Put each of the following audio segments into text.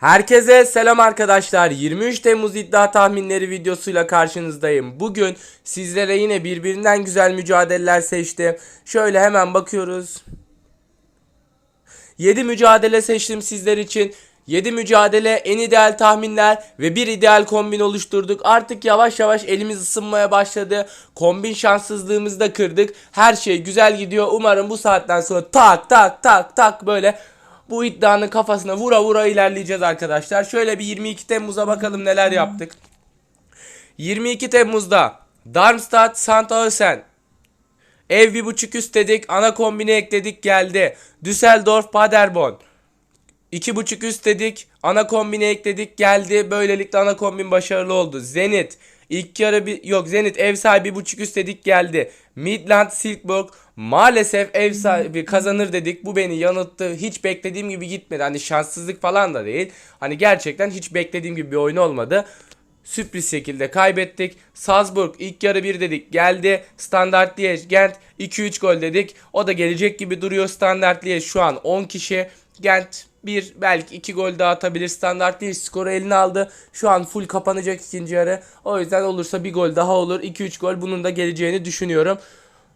Herkese selam arkadaşlar. 23 Temmuz iddia tahminleri videosuyla karşınızdayım. Bugün sizlere yine birbirinden güzel mücadeleler seçtim. Şöyle hemen bakıyoruz. 7 mücadele seçtim sizler için. 7 mücadele, en ideal tahminler ve bir ideal kombin oluşturduk. Artık yavaş yavaş elimiz ısınmaya başladı. Kombin şanssızlığımızı da kırdık. Her şey güzel gidiyor. Umarım bu saatten sonra tak tak tak tak böyle bu iddianın kafasına vura vura ilerleyeceğiz arkadaşlar. Şöyle bir 22 Temmuz'a bakalım neler yaptık. 22 Temmuz'da Darmstadt Sandhausen Ev bir buçuk üst dedik. Ana kombini ekledik geldi. Düsseldorf Paderborn. İki buçuk üst dedik. Ana kombini ekledik geldi. Böylelikle ana kombin başarılı oldu. Zenit. İlk yarı bir yok Zenit ev sahibi buçuk üst dedik geldi. Midland Silkeborg maalesef ev sahibi kazanır dedik. Bu beni yanılttı. Hiç beklediğim gibi gitmedi. Hani şanssızlık falan da değil. Hani gerçekten hiç beklediğim gibi bir oyun olmadı. Sürpriz şekilde kaybettik. Salzburg ilk yarı 1 dedik geldi. Standart Liège Gent 2-3 gol dedik. O da gelecek gibi duruyor. Standart Liège şu an 10 kişi. Gent bir belki iki gol daha atabilir. Standart Liège skoru eline aldı. Şu an full kapanacak ikinci yarı. O yüzden olursa bir gol daha olur. 2-3 gol bunun da geleceğini düşünüyorum.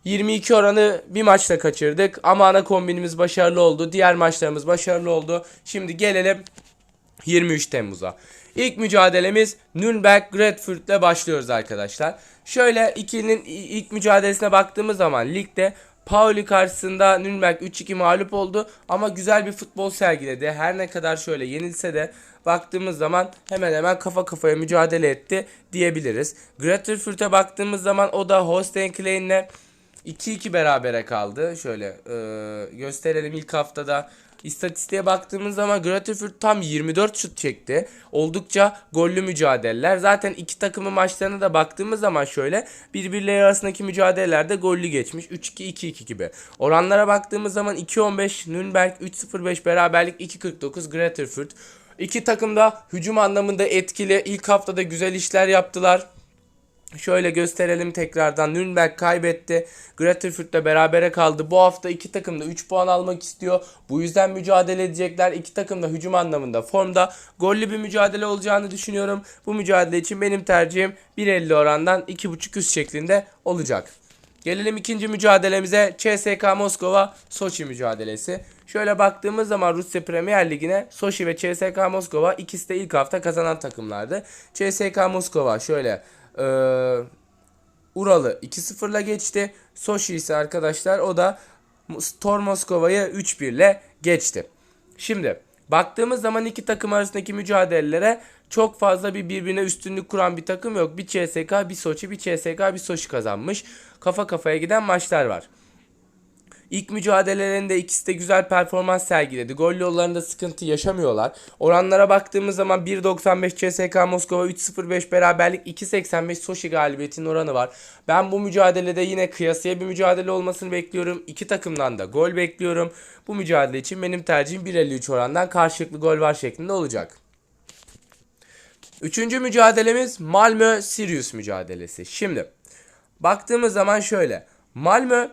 22 oranı bir maçta kaçırdık ama ana kombinimiz başarılı oldu. Diğer maçlarımız başarılı oldu. Şimdi gelelim 23 Temmuz'a. İlk mücadelemiz Nürnberg Gradfurt ile başlıyoruz arkadaşlar. Şöyle ikilinin ilk mücadelesine baktığımız zaman ligde Pauli karşısında Nürnberg 3-2 mağlup oldu ama güzel bir futbol sergiledi. Her ne kadar şöyle yenilse de baktığımız zaman hemen hemen kafa kafaya mücadele etti diyebiliriz. Gradfurt'a baktığımız zaman o da Holstein Klein'le 2-2 berabere kaldı. Şöyle e, gösterelim ilk haftada. İstatistiğe baktığımız zaman Grotefurt tam 24 şut çekti. Oldukça gollü mücadeleler. Zaten iki takımın maçlarına da baktığımız zaman şöyle birbirleri arasındaki mücadelelerde gollü geçmiş. 3-2 2-2 gibi. Oranlara baktığımız zaman 2-15 Nürnberg 3-0-5 beraberlik 2-49 Grotefurt. İki takım da hücum anlamında etkili. İlk haftada güzel işler yaptılar. Şöyle gösterelim tekrardan. Nürnberg kaybetti. Grotefurt'la berabere kaldı. Bu hafta iki takım da 3 puan almak istiyor. Bu yüzden mücadele edecekler. İki takım da hücum anlamında formda. Gollü bir mücadele olacağını düşünüyorum. Bu mücadele için benim tercihim 1.50 orandan 2.5 üst şeklinde olacak. Gelelim ikinci mücadelemize. CSK Moskova Soçi mücadelesi. Şöyle baktığımız zaman Rusya Premier Ligi'ne Soçi ve CSK Moskova ikisi de ilk hafta kazanan takımlardı. CSK Moskova şöyle ee, Ural'ı 2-0'la geçti. Sochi ise arkadaşlar o da Tor Moskova'yı 3-1 ile geçti. Şimdi baktığımız zaman iki takım arasındaki mücadelelere çok fazla bir birbirine üstünlük kuran bir takım yok. Bir CSK, bir Sochi, bir CSK, bir Sochi kazanmış. Kafa kafaya giden maçlar var. İlk mücadelelerinde ikisi de güzel performans sergiledi. Gol yollarında sıkıntı yaşamıyorlar. Oranlara baktığımız zaman 1.95 CSK Moskova 3.05 beraberlik 2.85 Sochi galibiyetinin oranı var. Ben bu mücadelede yine kıyasıya bir mücadele olmasını bekliyorum. İki takımdan da gol bekliyorum. Bu mücadele için benim tercihim 1.53 orandan karşılıklı gol var şeklinde olacak. Üçüncü mücadelemiz Malmö Sirius mücadelesi. Şimdi baktığımız zaman şöyle. Malmö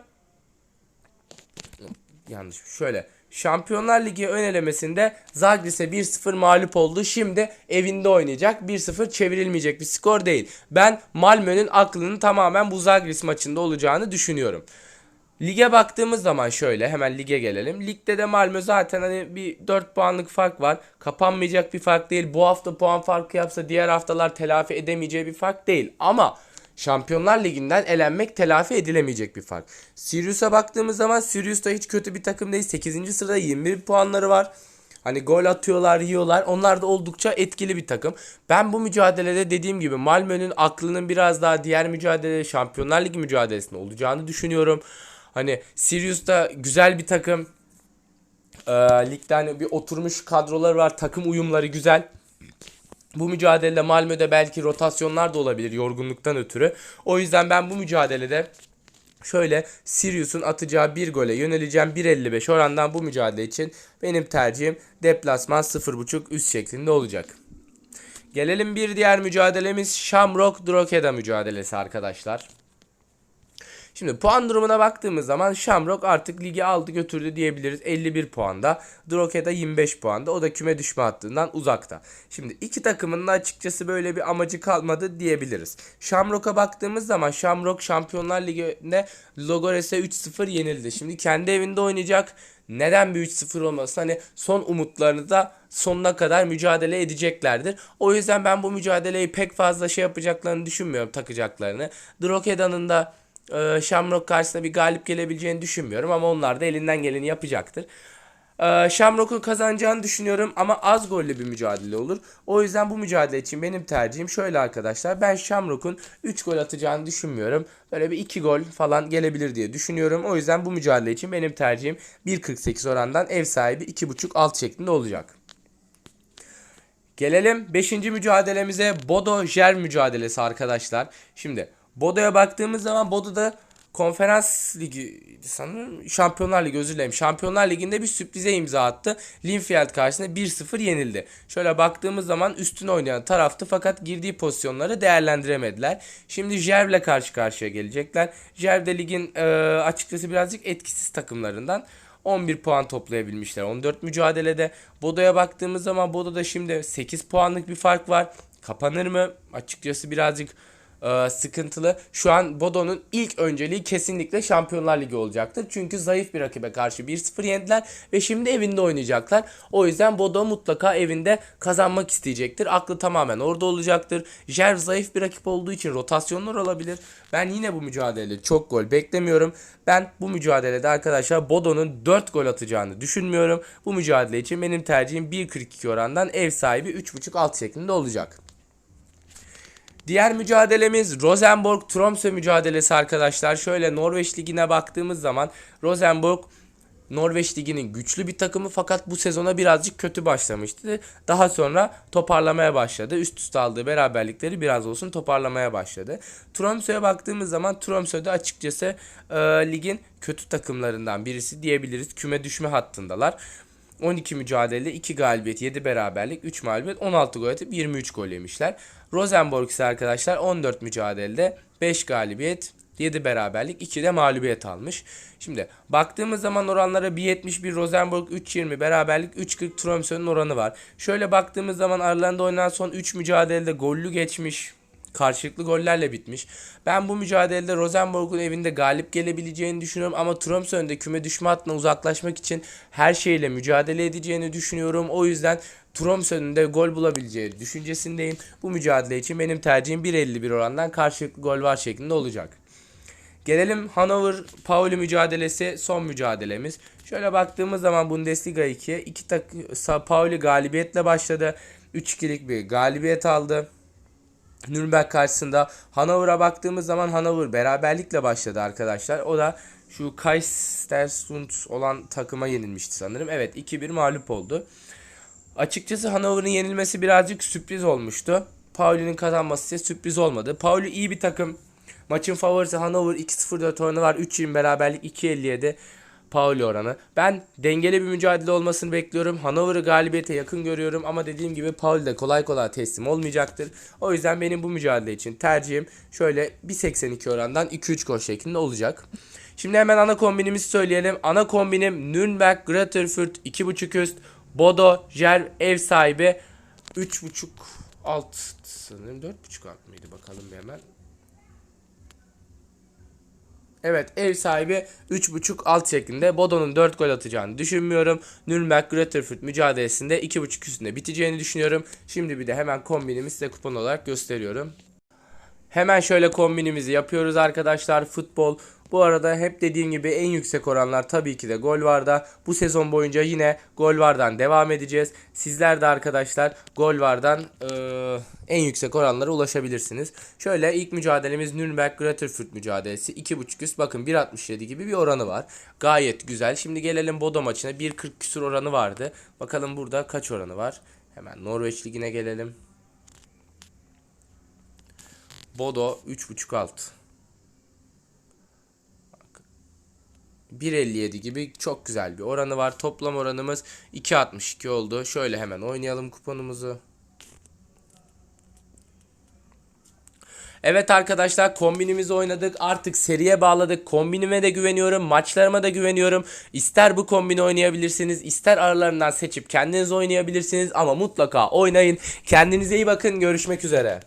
yanlış şöyle Şampiyonlar Ligi ön elemesinde Zagris'e 1-0 mağlup oldu. Şimdi evinde oynayacak. 1-0 çevrilmeyecek bir skor değil. Ben Malmö'nün aklının tamamen bu Zagris maçında olacağını düşünüyorum. Lige baktığımız zaman şöyle hemen lige gelelim. Ligde de Malmö zaten hani bir 4 puanlık fark var. Kapanmayacak bir fark değil. Bu hafta puan farkı yapsa diğer haftalar telafi edemeyeceği bir fark değil. Ama Şampiyonlar Ligi'nden elenmek telafi edilemeyecek bir fark. Sirius'a baktığımız zaman Sirius da hiç kötü bir takım değil. 8. sırada 21 puanları var. Hani gol atıyorlar, yiyorlar. Onlar da oldukça etkili bir takım. Ben bu mücadelede dediğim gibi Malmö'nün aklının biraz daha diğer mücadele Şampiyonlar Ligi mücadelesinde olacağını düşünüyorum. Hani Sirius da güzel bir takım. Ee, ligde hani bir oturmuş kadroları var. Takım uyumları güzel. Bu mücadelede Malmö'de belki rotasyonlar da olabilir yorgunluktan ötürü. O yüzden ben bu mücadelede şöyle Sirius'un atacağı bir gole yöneleceğim 1.55 orandan bu mücadele için benim tercihim deplasman 0.5 üst şeklinde olacak. Gelelim bir diğer mücadelemiz Shamrock Drogheda mücadelesi arkadaşlar. Şimdi puan durumuna baktığımız zaman Shamrock artık ligi aldı götürdü diyebiliriz. 51 puanda. Drogheda 25 puanda. O da küme düşme hattından uzakta. Şimdi iki takımın da açıkçası böyle bir amacı kalmadı diyebiliriz. Shamrock'a baktığımız zaman Shamrock Şampiyonlar Ligi'nde Logores'e 3-0 yenildi. Şimdi kendi evinde oynayacak. Neden bir 3-0 olmasın? Hani son umutlarını da sonuna kadar mücadele edeceklerdir. O yüzden ben bu mücadeleyi pek fazla şey yapacaklarını düşünmüyorum takacaklarını. Drogeda'nın da e, Shamrock karşısında bir galip gelebileceğini düşünmüyorum ama onlar da elinden geleni yapacaktır. E, Shamrock'un kazanacağını düşünüyorum ama az gollü bir mücadele olur. O yüzden bu mücadele için benim tercihim şöyle arkadaşlar. Ben Shamrock'un 3 gol atacağını düşünmüyorum. Böyle bir 2 gol falan gelebilir diye düşünüyorum. O yüzden bu mücadele için benim tercihim 1.48 orandan ev sahibi 2.5 alt şeklinde olacak. Gelelim 5. mücadelemize Bodo Jer mücadelesi arkadaşlar. Şimdi Bodo'ya baktığımız zaman Bodo'da Konferans Ligi sanırım Şampiyonlar Ligi özür dilerim. Şampiyonlar Ligi'nde bir sürprize imza attı. Linfield karşısında 1-0 yenildi. Şöyle baktığımız zaman üstün oynayan taraftı fakat girdiği pozisyonları değerlendiremediler. Şimdi Jerv'le karşı karşıya gelecekler. Jerv de ligin e, açıkçası birazcık etkisiz takımlarından. 11 puan toplayabilmişler. 14 mücadelede. Bodo'ya baktığımız zaman Bodo'da şimdi 8 puanlık bir fark var. Kapanır mı? Açıkçası birazcık e, sıkıntılı. Şu an Bodo'nun ilk önceliği kesinlikle Şampiyonlar Ligi olacaktır. Çünkü zayıf bir rakibe karşı 1-0 yendiler ve şimdi evinde oynayacaklar. O yüzden Bodo mutlaka evinde kazanmak isteyecektir. Aklı tamamen orada olacaktır. Jerv zayıf bir rakip olduğu için rotasyonlar olabilir. Ben yine bu mücadelede çok gol beklemiyorum. Ben bu mücadelede arkadaşlar Bodo'nun 4 gol atacağını düşünmüyorum. Bu mücadele için benim tercihim 1.42 orandan ev sahibi 3.5 alt şeklinde olacak. Diğer mücadelemiz Rosenborg Tromsø mücadelesi arkadaşlar. Şöyle Norveç ligine baktığımız zaman Rosenborg Norveç liginin güçlü bir takımı fakat bu sezona birazcık kötü başlamıştı. Daha sonra toparlamaya başladı. Üst üste aldığı beraberlikleri biraz olsun toparlamaya başladı. Tromsø'ye baktığımız zaman Tromsø'de açıkçası e, ligin kötü takımlarından birisi diyebiliriz. Küme düşme hattındalar. 12 mücadelede 2 galibiyet, 7 beraberlik, 3 mağlubiyet, 16 gol atıp 23 gol yemişler. Rosenborg ise arkadaşlar 14 mücadelede 5 galibiyet, 7 beraberlik, 2 de mağlubiyet almış. Şimdi baktığımız zaman oranlara 1.71 Rosenborg 3.20 beraberlik 3.40 Tromsø'nün oranı var. Şöyle baktığımız zaman aralarında oynanan son 3 mücadelede gollü geçmiş karşılıklı gollerle bitmiş. Ben bu mücadelede Rosenborg'un evinde galip gelebileceğini düşünüyorum ama Tromsø'nün de küme düşme hattına uzaklaşmak için her şeyle mücadele edeceğini düşünüyorum. O yüzden Tromsø'nün de gol bulabileceği düşüncesindeyim. Bu mücadele için benim tercihim 1.51 orandan karşılıklı gol var şeklinde olacak. Gelelim Hannover Pauli mücadelesi son mücadelemiz. Şöyle baktığımız zaman Bundesliga 2'ye iki tak Pauli galibiyetle başladı. 3-2'lik bir galibiyet aldı. Nürnberg karşısında Hannover'a baktığımız zaman Hannover beraberlikle başladı arkadaşlar. O da şu Kaisersund olan takıma yenilmişti sanırım. Evet 2-1 mağlup oldu. Açıkçası Hannover'ın yenilmesi birazcık sürpriz olmuştu. Pauli'nin kazanması ise sürpriz olmadı. Pauli iyi bir takım. Maçın favorisi Hannover 2-0-4 oranı var. 3-20 beraberlik 2-57 Pauli oranı. Ben dengeli bir mücadele olmasını bekliyorum. Hannover'ı galibiyete yakın görüyorum ama dediğim gibi Pauli de kolay kolay teslim olmayacaktır. O yüzden benim bu mücadele için tercihim şöyle 1.82 orandan 2-3 gol şeklinde olacak. Şimdi hemen ana kombinimizi söyleyelim. Ana kombinim Nürnberg, Greuther Fürth 2.5 üst, Bodo, Jer ev sahibi 3.5 alt sanırım 4.5 alt mıydı bakalım bir hemen. Evet ev sahibi 3.5 alt şeklinde Bodo'nun 4 gol atacağını düşünmüyorum. Nürnberg Greuther mücadelesinde 2.5 üstünde biteceğini düşünüyorum. Şimdi bir de hemen kombinimi size kupon olarak gösteriyorum. Hemen şöyle kombinimizi yapıyoruz arkadaşlar. Futbol bu arada hep dediğim gibi en yüksek oranlar tabii ki de gol varda. Bu sezon boyunca yine gol vardan devam edeceğiz. Sizler de arkadaşlar gol vardan e, en yüksek oranlara ulaşabilirsiniz. Şöyle ilk mücadelemiz Nürnberg Greuther mücadelesi 2.5 üst bakın 1.67 gibi bir oranı var. Gayet güzel. Şimdi gelelim Bodo maçına 1.40 küsur oranı vardı. Bakalım burada kaç oranı var. Hemen Norveç ligine gelelim. Bodo 3.5 alt. 1.57 gibi çok güzel bir oranı var. Toplam oranımız 2.62 oldu. Şöyle hemen oynayalım kuponumuzu. Evet arkadaşlar kombinimizi oynadık. Artık seriye bağladık. Kombinime de güveniyorum. Maçlarıma da güveniyorum. İster bu kombini oynayabilirsiniz. ister aralarından seçip kendiniz oynayabilirsiniz. Ama mutlaka oynayın. Kendinize iyi bakın. Görüşmek üzere.